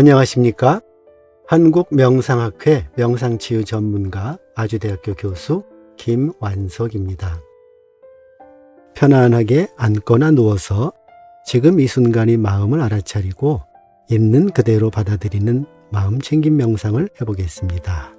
안녕하십니까? 한국명상학회 명상치유 전문가 아주대학교 교수 김완석입니다. 편안하게 앉거나 누워서 지금 이 순간의 마음을 알아차리고 있는 그대로 받아들이는 마음 챙김 명상을 해보겠습니다.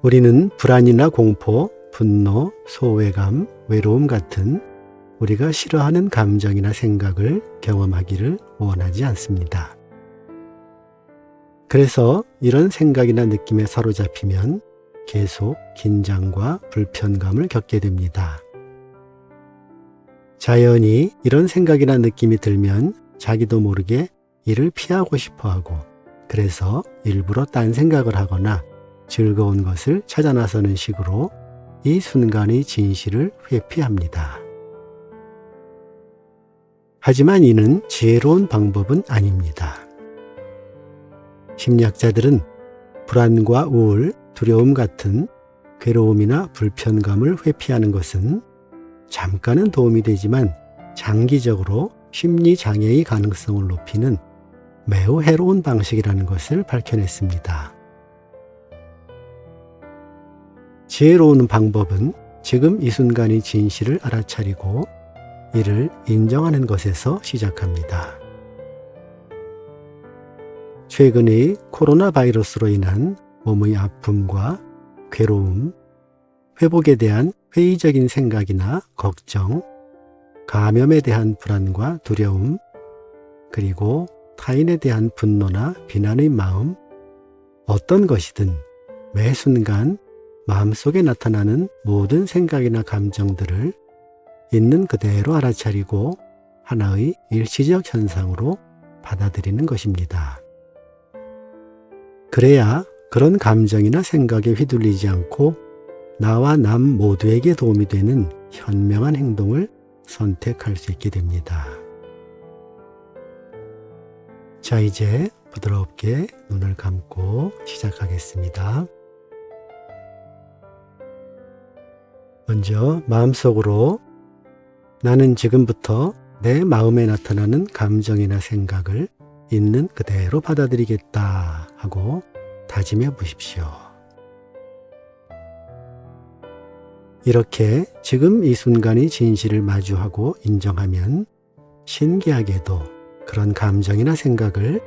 우리는 불안이나 공포, 분노, 소외감, 외로움 같은 우리가 싫어하는 감정이나 생각을 경험하기를 원하지 않습니다. 그래서 이런 생각이나 느낌에 사로잡히면 계속 긴장과 불편감을 겪게 됩니다. 자연히 이런 생각이나 느낌이 들면 자기도 모르게 이를 피하고 싶어 하고 그래서 일부러 딴 생각을 하거나 즐거운 것을 찾아 나서는 식으로 이 순간의 진실을 회피합니다. 하지만 이는 지혜로운 방법은 아닙니다. 심리학자들은 불안과 우울, 두려움 같은 괴로움이나 불편감을 회피하는 것은 잠깐은 도움이 되지만 장기적으로 심리 장애의 가능성을 높이는 매우 해로운 방식이라는 것을 밝혀냈습니다. 지혜로운 방법은 지금 이 순간의 진실을 알아차리고 이를 인정하는 것에서 시작합니다. 최근의 코로나 바이러스로 인한 몸의 아픔과 괴로움, 회복에 대한 회의적인 생각이나 걱정, 감염에 대한 불안과 두려움, 그리고 타인에 대한 분노나 비난의 마음, 어떤 것이든 매 순간 마음속에 나타나는 모든 생각이나 감정들을 있는 그대로 알아차리고 하나의 일시적 현상으로 받아들이는 것입니다. 그래야 그런 감정이나 생각에 휘둘리지 않고 나와 남 모두에게 도움이 되는 현명한 행동을 선택할 수 있게 됩니다. 자, 이제 부드럽게 눈을 감고 시작하겠습니다. 먼저 마음속으로 나는 지금부터 내 마음에 나타나는 감정이나 생각을 있는 그대로 받아들이겠다 하고 다짐해 보십시오. 이렇게 지금 이 순간의 진실을 마주하고 인정하면 신기하게도 그런 감정이나 생각을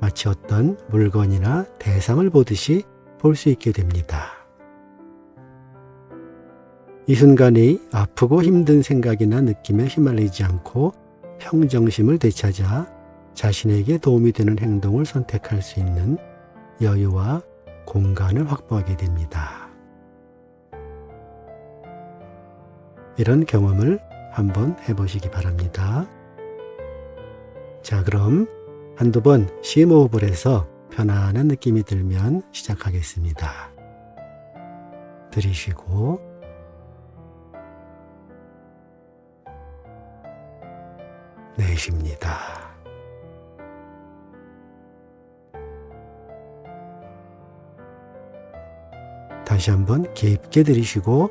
마치 어떤 물건이나 대상을 보듯이 볼 수 있게 됩니다. 이 순간이 아프고 힘든 생각이나 느낌에 휘말리지 않고 평정심을 되찾아 자신에게 도움이 되는 행동을 선택할 수 있는 여유와 공간을 확보하게 됩니다. 이런 경험을 한번 해보시기 바랍니다. 자, 그럼 한두 번 심호흡을 해서 편안한 느낌이 들면 시작하겠습니다. 들이쉬고 내쉽니다. 다시 한번 깊게 들이쉬고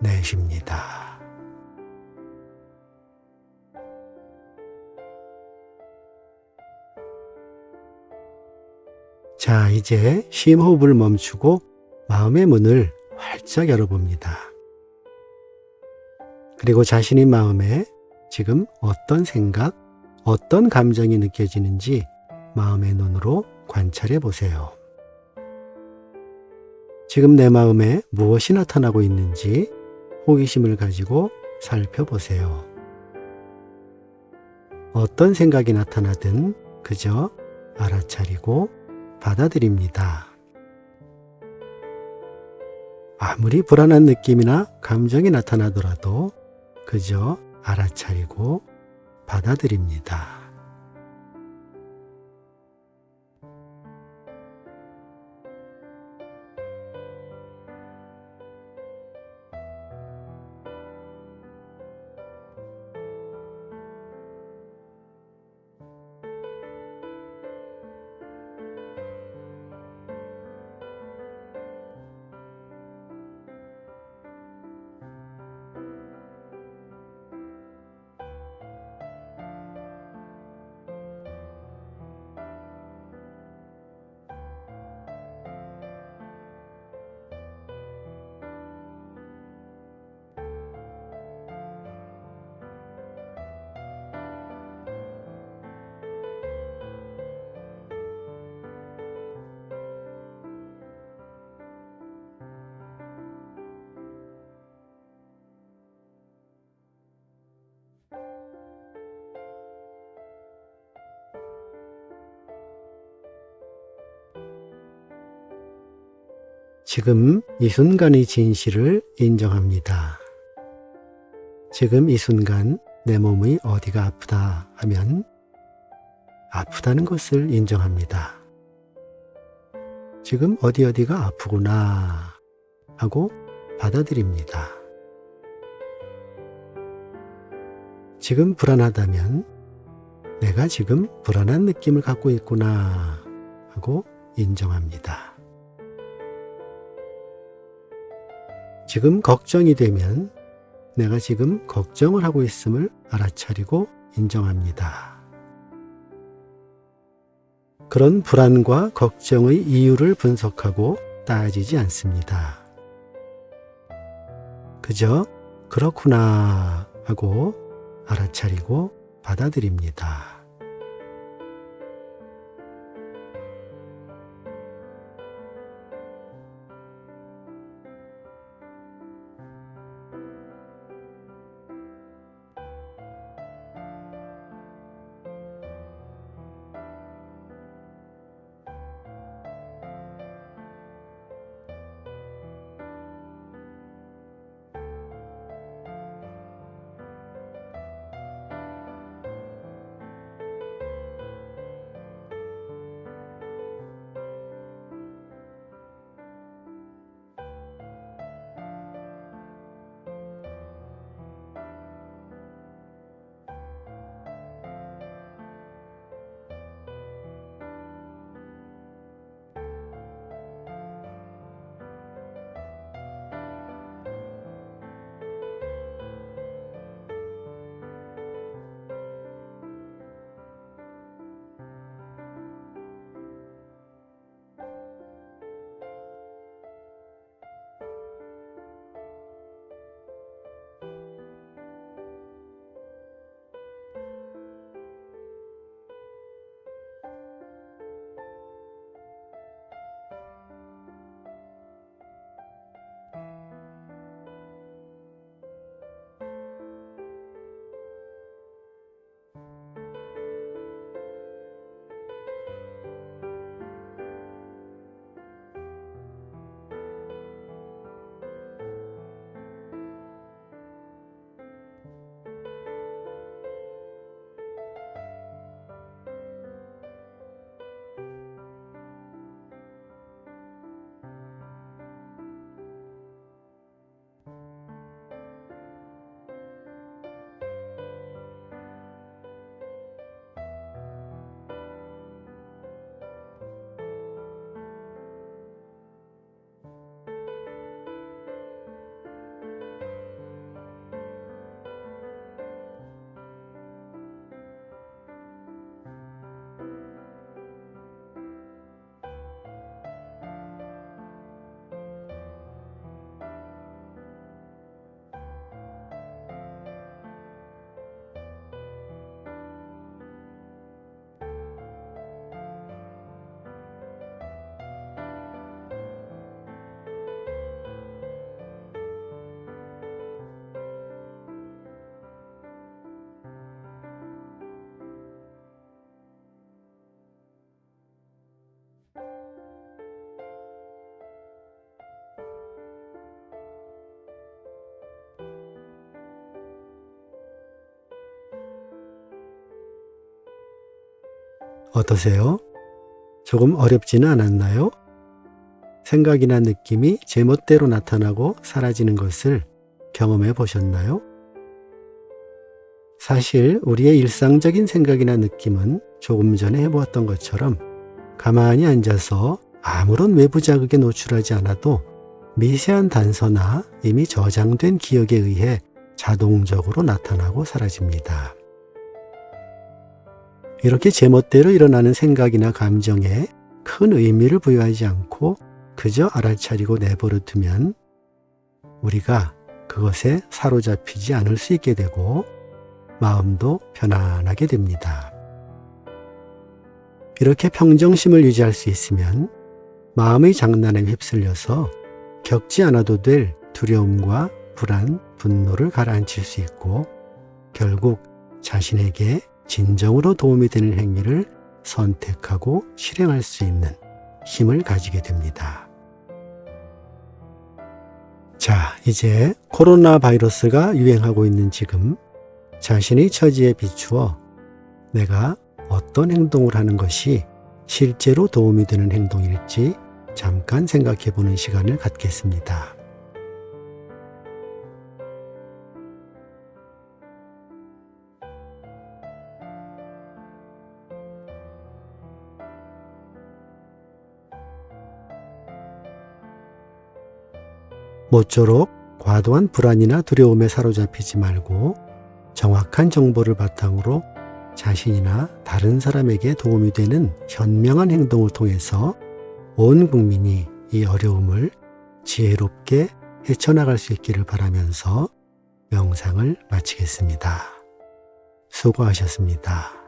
내쉽니다. 자, 이제 심호흡을 멈추고 마음의 문을 활짝 열어봅니다. 그리고 자신의 마음에 지금 어떤 생각, 어떤 감정이 느껴지는지 마음의 눈으로 관찰해 보세요. 지금 내 마음에 무엇이 나타나고 있는지 호기심을 가지고 살펴보세요. 어떤 생각이 나타나든 그저 알아차리고 받아들입니다. 아무리 불안한 느낌이나 감정이 나타나더라도 그저 알아차리고 받아들입니다. 지금 이 순간의 진실을 인정합니다. 지금 이 순간 내 몸의 어디가 아프다 하면 아프다는 것을 인정합니다. 지금 어디 어디가 아프구나 하고 받아들입니다. 지금 불안하다면 내가 지금 불안한 느낌을 갖고 있구나 하고 인정합니다. 지금 걱정이 되면 내가 지금 걱정을 하고 있음을 알아차리고 인정합니다. 그런 불안과 걱정의 이유를 분석하고 따지지 않습니다. 그저 그렇구나 하고 알아차리고 받아들입니다. 어떠세요? 조금 어렵지는 않았나요? 생각이나 느낌이 제멋대로 나타나고 사라지는 것을 경험해 보셨나요? 사실 우리의 일상적인 생각이나 느낌은 조금 전에 해보았던 것처럼 가만히 앉아서 아무런 외부 자극에 노출하지 않아도 미세한 단서나 이미 저장된 기억에 의해 자동적으로 나타나고 사라집니다. 이렇게 제멋대로 일어나는 생각이나 감정에 큰 의미를 부여하지 않고 그저 알아차리고 내버려 두면 우리가 그것에 사로잡히지 않을 수 있게 되고 마음도 편안하게 됩니다. 이렇게 평정심을 유지할 수 있으면 마음의 장난에 휩쓸려서 겪지 않아도 될 두려움과 불안, 분노를 가라앉힐 수 있고 결국 자신에게 진정으로 도움이 되는 행위를 선택하고 실행할 수 있는 힘을 가지게 됩니다. 자, 이제 코로나 바이러스가 유행하고 있는 지금 자신의 처지에 비추어 내가 어떤 행동을 하는 것이 실제로 도움이 되는 행동일지 잠깐 생각해 보는 시간을 갖겠습니다. 모쪼록 과도한 불안이나 두려움에 사로잡히지 말고 정확한 정보를 바탕으로 자신이나 다른 사람에게 도움이 되는 현명한 행동을 통해서 온 국민이 이 어려움을 지혜롭게 헤쳐나갈 수 있기를 바라면서 명상을 마치겠습니다. 수고하셨습니다.